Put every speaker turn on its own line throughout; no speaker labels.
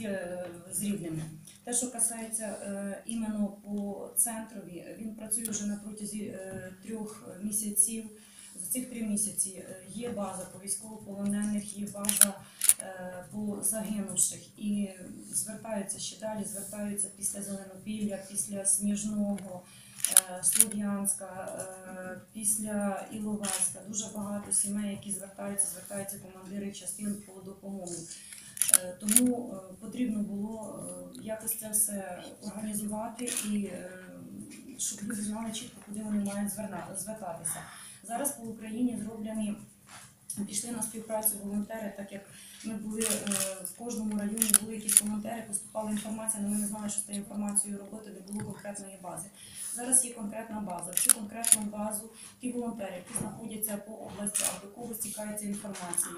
е, з рівними. Те, що касається е, іменно по центрові, він працює вже на протязі е, трьох місяців. За цих три місяці е, є база по військовополонених, є база е, по загинувших і звертаються ще далі, звертаються після Зеленопілля, після Сніжного, е, Слов'янська, е, після Іловайська. Дуже багато сімей, які звертаються, звертаються командири частин по допомогу. Е, Тому е, потрібно було е, якось це все організувати і щоб люди знали чітко, куди вони мають звертатися. Зараз по Україні зроблені пішли на співпрацю волонтери, так як ми були в кожному районі, були якісь волонтери, поступала інформація, але ми не знали, що з тією інформацією робити, не було конкретної бази. Зараз є конкретна база. В цю конкретну базу ті волонтери, які знаходяться по областях, до кого стікається інформація.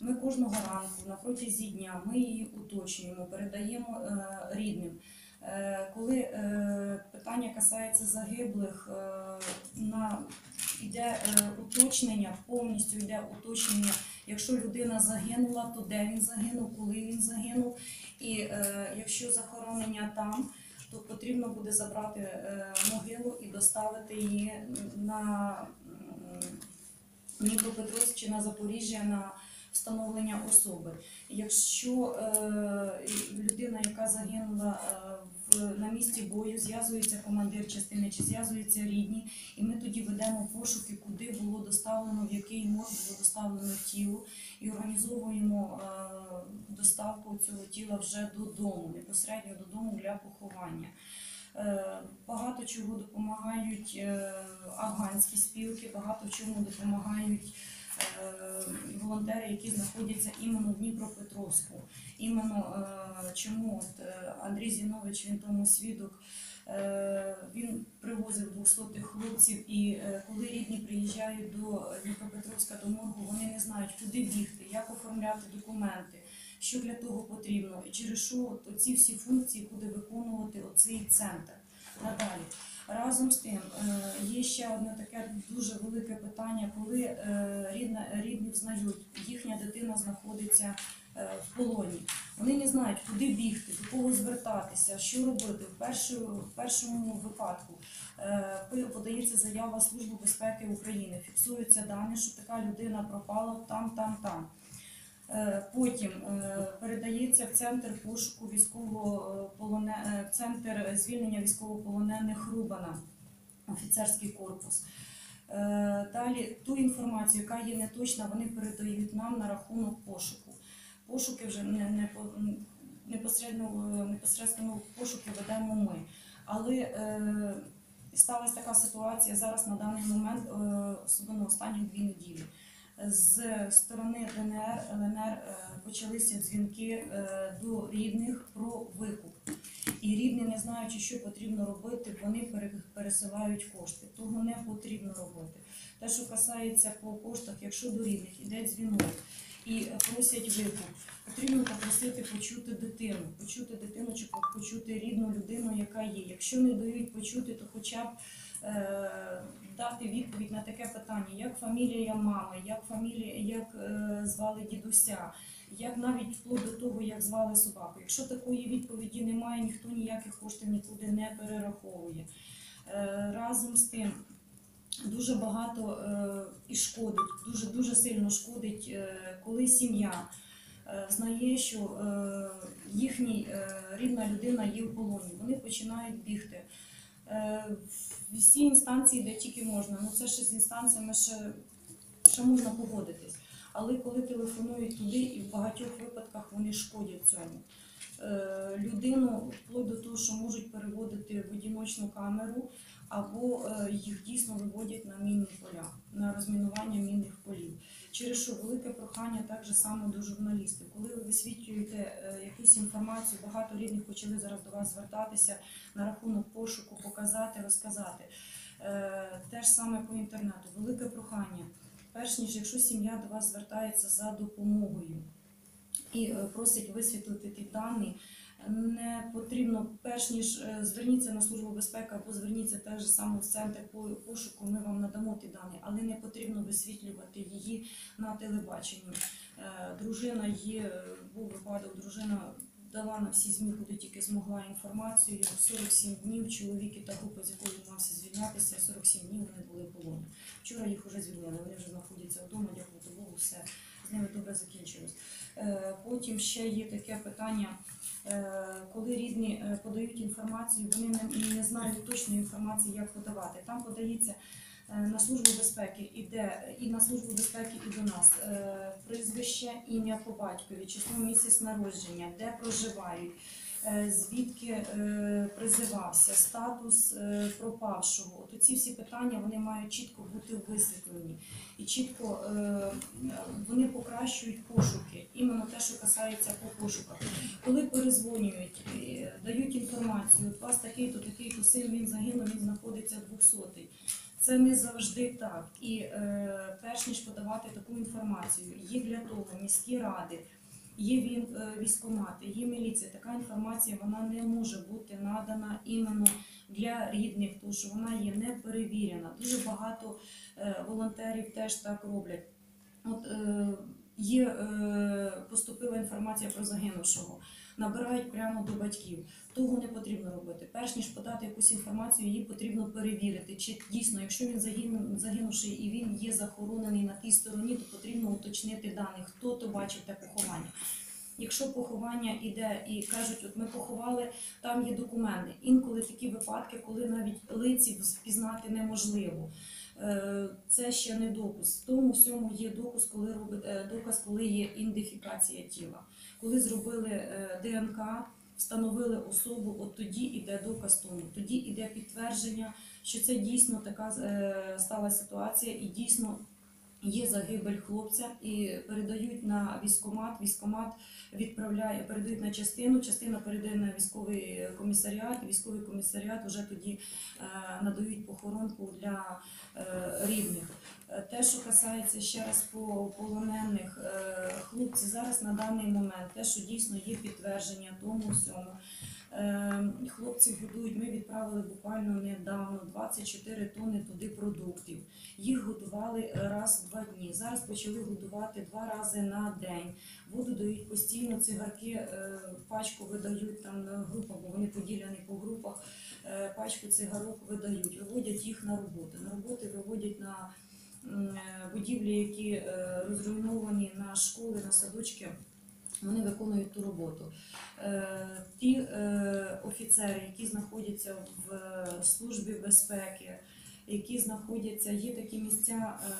Ми кожного ранку на протязі дня ми її уточнюємо, передаємо е, рідним. Е, коли е, питання касається загиблих, на йде уточнення, повністю йде уточнення. Якщо людина загинула, то де він загинув, коли він загинув. І якщо захоронення там, то потрібно буде забрати могилу і доставити її на Дніпропетровськ чи на Запоріжжя на встановлення особи. Якщо е, людина, яка загинула е, на місці бою, зв'язується командир частини чи зв'язуються рідні, і ми тоді ведемо пошуки, куди було доставлено, в який морг було доставлено тіло, і організовуємо е, доставку цього тіла вже додому, безпосередньо додому для поховання. Багато чого допомагають афганські спілки, багато чому допомагають волонтери, які знаходяться іменно в Дніпропетровську. Іменно е, чому от е, Андрій Зінович, він тому свідок, е, він привозив 200 хлопців, і е, коли рідні приїжджають до Дніпропетровська до моргу, вони не знають, куди бігти, як оформляти документи, що для того потрібно, і через що оці всі функції буде виконувати оцей центр. Надалі. Разом з тим е, є ще одне таке дуже велике питання, коли е, рідна, рідні взнають, їхня дитина знаходиться е, в полоні. Вони не знають, куди бігти, до кого звертатися, що робити. В, першу, в першому випадку подається заява Служби безпеки України, фіксуються дані, що така людина пропала там, там, там. Е, Потім е, передається в центр пошуку військовополоне... в центр звільнення військовополонених Рубана, офіцерський корпус. Е, Далі ту інформацію, яка є неточна, вони передають нам на рахунок пошуку. Пошуки вже не, не непосередньо, непосередньо пошуки ведемо ми. Але е, сталася така ситуація зараз на даний момент, е, особливо останні дві неділі. З сторони ДНР, ЛНР е, почалися дзвінки е, до рідних про викуп. І рідні, не знаючи, що потрібно робити, вони пере- пересилають кошти. Того не потрібно робити. Те, що касається по коштах, якщо до рідних іде дзвінок і просять викуп, потрібно попросити почути дитину, почути дитину чи почути рідну людину, яка є. Якщо не дають почути, то хоча б дати відповідь на таке питання, як фамілія мами, як фамілія, як е, звали дідуся, як навіть вплоть до того, як звали собаку. Якщо такої відповіді немає, ніхто ніяких коштів нікуди не перераховує. Е, разом з тим. Дуже багато е, і шкодить, дуже дуже сильно шкодить, е, коли сім'я е, знає, що е, їхній е, рідна людина є в полоні. Вони починають бігти. Е, всі інстанції, де тільки можна. Ну це ще з інстанціями ще, ще можна погодитись. Але коли телефонують туди, і в багатьох випадках вони шкодять цьому. Е, людину вплоть до того, що можуть переводити в одіночну камеру, або е, їх дійсно виводять на мінні поля, на розмінування мінних полів. Через що велике прохання так же само до журналістів. Коли ви висвітлюєте е, якусь інформацію, багато рідних почали зараз до вас звертатися на рахунок пошуку, показати, розказати. Те ж саме по інтернету. Велике прохання. Перш ніж якщо сім'я до вас звертається за допомогою і е, просить висвітлити ті дані, не потрібно, перш ніж е, зверніться на службу безпеки або зверніться теж саме в центр пошуку, ми вам надамо ті дані, але не потрібно висвітлювати її на телебаченні. Е, Дружина є, був випадок, дружина дала на всі змі, куди тільки змогла інформацію. 47 днів чоловік і та група, з якою мався звільнятися, 47 днів вони були в полоні. Вчора їх вже звільнили, вони вже знаходяться вдома, дякувати Богу, все з ними добре закінчилось. Е, Потім ще є таке питання, е, коли рідні е, подають інформацію, вони не, знають точної інформації, як подавати. Там подається на службу безпеки іде і на службу безпеки і до нас прізвище, ім'я по батькові, число місяць народження, де проживають. Е, Звідки е, призивався, статус е, пропавшого. От ці всі питання вони мають чітко бути висвітлені і чітко вони покращують пошуки, іменно те, що касається по пошуках. Коли перезвонюють, дають інформацію, от вас такий-то, такий-то син, він загинув, він знаходиться 200 Це не завжди так. І е, перш ніж подавати таку інформацію, є для того міські ради, є він е, є міліція. Така інформація вона не може бути надана іменно для рідних, тому що вона є не перевірена. Дуже багато е, волонтерів теж так роблять. От е, є е, поступила інформація про загинувшого, набирають прямо до батьків. Того не потрібно робити. Перш ніж подати якусь інформацію, її потрібно перевірити. Чи дійсно, якщо він загинув, загинувший і він є захоронений на тій стороні, то потрібно уточнити дані, хто то бачив те поховання. Якщо поховання іде і кажуть, от ми поховали, там є документи. Інколи такі випадки, коли навіть лиців впізнати неможливо. Е, Це ще не доказ. В тому всьому є доказ, коли робить е, доказ, коли є ідентифікація тіла. Коли зробили е, ДНК, встановили особу, от тоді йде доказ тому. Тоді йде підтвердження, що це дійсно така стала ситуація, і дійсно є загибель хлопця, і передають на військкомат. Військкомат відправляє, передають на частину, частина передає на військовий комісаріат, військовий комісаріат вже тоді е, надають похоронку для е, рідних. Е, Те, що касається ще раз по полонених хлопці, зараз на даний момент те, що дійсно є підтвердження тому всьому. Е, Хлопців годують. Ми відправили буквально недавно 24 тонни туди продуктів. Їх годували раз в два дні. Зараз почали годувати два рази на день. Воду дають постійно, цигарки е, пачку видають там на групах, бо вони поділені по групах. е, Пачку цигарок видають, виводять їх на роботи. На роботи виводять на будівлі, які розруйновані на школи, на садочки. Вони виконують ту роботу. Е, Ті е, офіцери, які знаходяться в е, службі безпеки, які знаходяться, є такі місця е,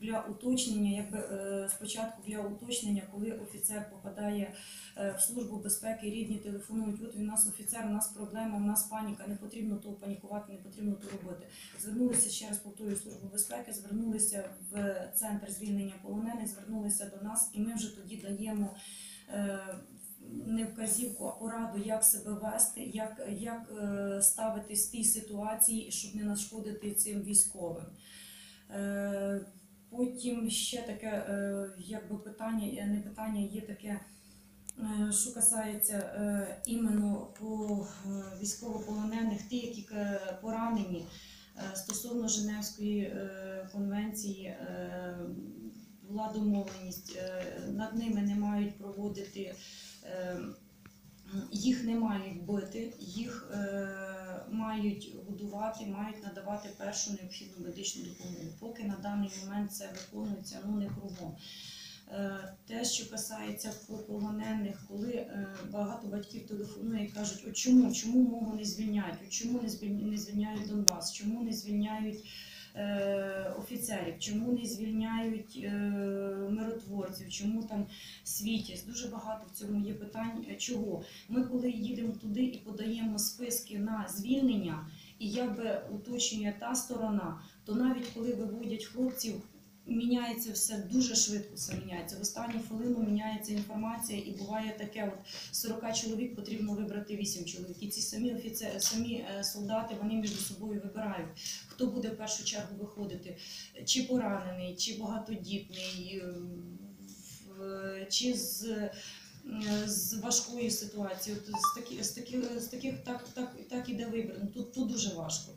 для уточнення, якби е, спочатку для уточнення, коли офіцер попадає е, в службу безпеки, рідні телефонують, от він нас офіцер, у нас проблема, у нас паніка, не потрібно того панікувати, не потрібно то робити. Звернулися ще раз повторюю службу безпеки, звернулися в центр звільнення полонених, звернулися до нас, і ми вже тоді даємо. Не вказівку, а пораду, як себе вести, як, як е, ставитись в тій ситуації, щоб не нашкодити цим військовим. Е, Потім ще таке, е, якби питання, не питання, є таке, що касається іменно по військовополонених, ті, які поранені стосовно Женевської конвенції. Була домовленість, над ними не мають проводити, їх не мають бити, їх е, мають годувати, мають надавати першу необхідну медичну допомогу. Поки на даний момент це виконується ну не кругом. Е, Те, що касається полонених, коли е, багато батьків телефонує і кажуть, от чому, чому мого не звільняють, от чому не звільняють Донбас, чому не звільняють офіцерів, чому не звільняють е, миротворців, чому там світість. Дуже багато в цьому є питань. Е, Чого? Ми коли їдемо туди і подаємо списки на звільнення, і якби уточнює та сторона, то навіть коли виводять хлопців. Міняється все дуже швидко. Все міняється. В останню хвилину міняється інформація, і буває таке: от 40 чоловік потрібно вибрати 8 чоловік. І ці самі офіцери, самі е, солдати вони між собою вибирають, хто буде в першу чергу виходити, чи поранений, чи багатодітний, е, чи з. З важкою ситуацією, з такі з таких з таких так так так іде вибір. Тут тут дуже важко.